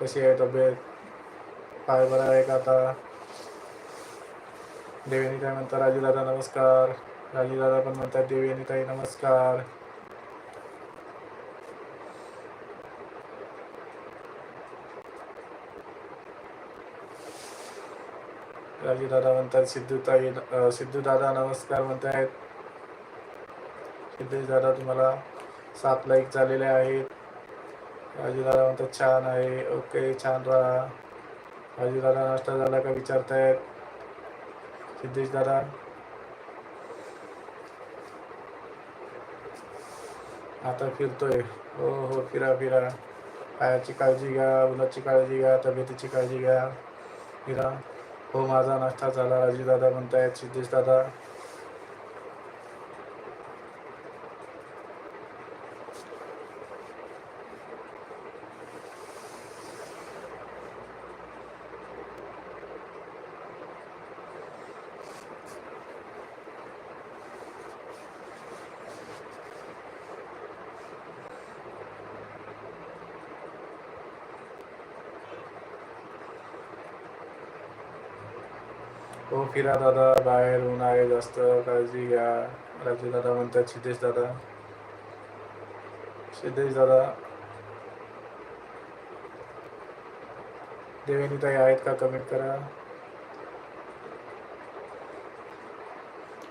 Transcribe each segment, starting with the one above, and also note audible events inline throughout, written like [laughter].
कशी आहे तब्येत? काय बरं आहे का आता? देवेनी काय म्हणतात? राजीदादा नमस्कार. राजूदादा पण म्हणतात देवेनी ताई नमस्कार. राजीदादा म्हणतात सिद्धूताई सिद्धूदादा नमस्कार म्हणतायत. सिद्धेश दादा तुम्हाला सात लाईक झालेले आहेत. राजूदादा म्हणतात छान आहे. ओके छान राहा. राजूदादा नाश्ता झाला का विचारतायत? सिद्धेश दादा. आता फिरतोय. हो हो फिरा फिरा. पायाची काळजी घ्या मुलाची काळजी घ्या तब्येतीची काळजी घ्या. फिरा. हो माझा नाश्ता झाला राजू दादा म्हणतायत सिद्धेश दादा. हो फिरा दादा बाहेर ऊन आहे जास्त काळजी घ्या. राजू दादा म्हणतात सिद्धेश दादा. सिद्धेश दादा. देवेनी ताई आहेत का? कमेंट करा.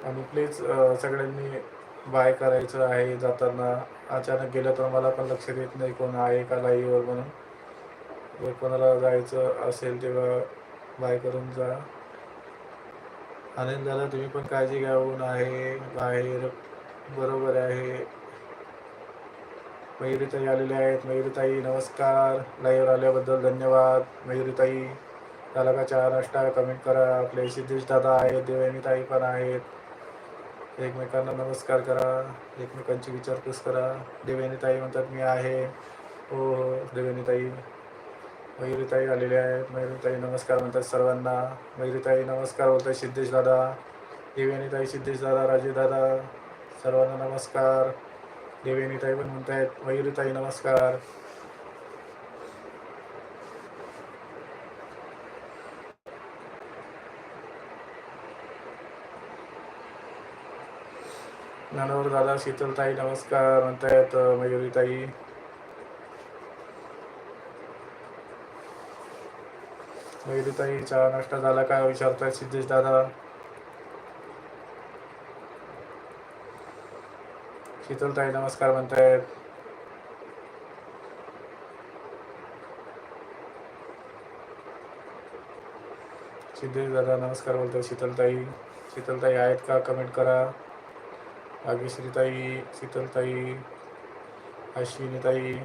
आणि प्लीज सगळ्यांनी बाय करायचं आहे जाताना. अचानक गेलं तर मला पण लक्ष देत नाही कोण आहे का लाईवर म्हणून. जर कोणाला जायचं असेल तेव्हा बाय करून जा. आनंद दादा तुम्ही पण काळजी घ्या ऊन आहे बाहेर बरोबर आहे. मयुरीताई आलेल्या आहेत. मयुरीताई नमस्कार. लाईव्ह आल्याबद्दल धन्यवाद. मयुरीताई झाला का चहा नाश्ता कमेंट करा. आपले सिद्धेश दादा आहेत देवयानीताई पण आहेत. एकमेकांना नमस्कार करा. एकमेकांची विचारपूस करा. देवयानीताई म्हणतात मी आहे. हो हो देवयानीताई मयुरीताई आलेल्या आहेत. मयुरीताई नमस्कार म्हणतात सर्वांना. मयुरीताई नमस्कार बोलतात सिद्धेश दादा. देवेनीताई सिद्धेश दादा राजे दादा सर्वांना नमस्कार. देवेनीताई पण म्हणतायत मयुरीताई नमस्कार. नानवर दादा शीतलताई नमस्कार म्हणतायत मयुरीताई. मयुरीताई चहा नाश्ता झाला का विचारताय सिद्धेश दादा? शीतलताई नमस्कार म्हणतायत सिद्धेश दादा नमस्कार बोलतोय. शीतलताई शीतलताई आहेत का? कमेंट करा. भाग्यश्रीताई शीतलताई अश्विनीताई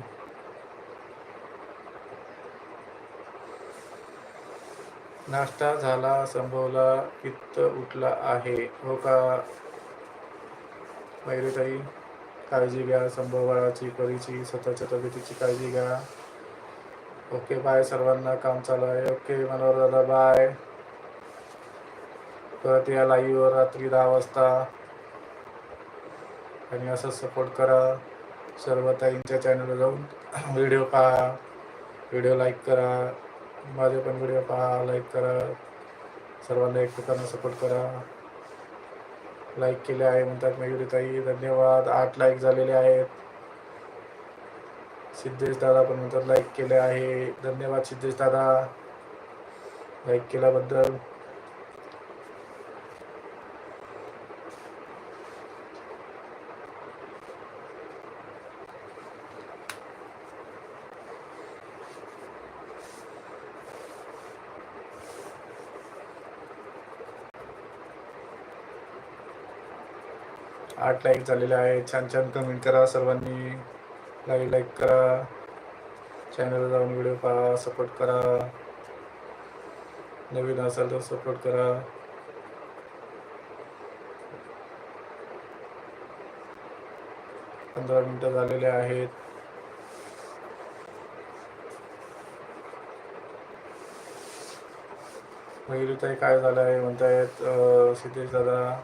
नाश्ता झाला संभवला पित्त उठला आहे. हो का? मयुरीताई काळजी घ्या संभव परीची स्वतःच्या तब्येतीची काळजी घ्या. ओके बाय सर्वांना काम चालू आहे. ओके मनोहर दादा बाय. परत या लाईव्हवर रात्री दहा वाजता. आणि असं सपोर्ट करा. सर्व ताईंच्या चॅनलवर जाऊन [clears throat] व्हिडिओ पहा. व्हिडिओ लाईक करा. माझे पण व्हिडिओ पहा लाईक करा. सर्वांना एकमेकांना सपोर्ट करा. लाईक केले आहे म्हणतात मयुरीताई धन्यवाद. आठ लाईक झालेले आहेत. सिद्धेश दादा पण म्हणतात लाईक केले आहे. धन्यवाद सिद्धेश दादा. लाईक केल्याबद्दल. आठ लाईक झालेले आहे. छान छान कमेंट करा सर्वांनी. लाईक लाईक करा. चॅनलवर जाऊन व्हिडिओ पहा सपोर्ट करा. नवीन असाल तर सपोर्ट करा. पंधरा मिनटं झालेले आहेत. मयुरीताई काय झालं आहे म्हणतायत सिद्धेश दादा.